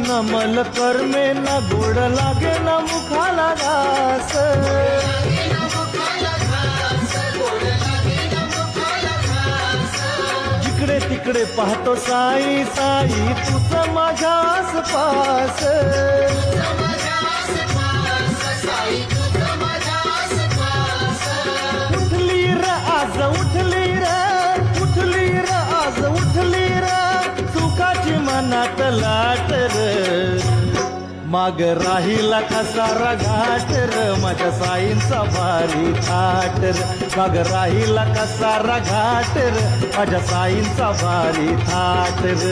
न मल करमे न गोड लागे ना मुखाला घास. जिकडे तिकडे पाहतो साई साई तुझ माझ्या आसपास. उठली र आज उठली र उठली र आज उठली र. सुखाची मनात लाट माग राहिला कसारा घाट र माझ्या साईंचा भारी थाट र माग राहिला कसारा घाट र माझ्या साईंचा भारी थाट र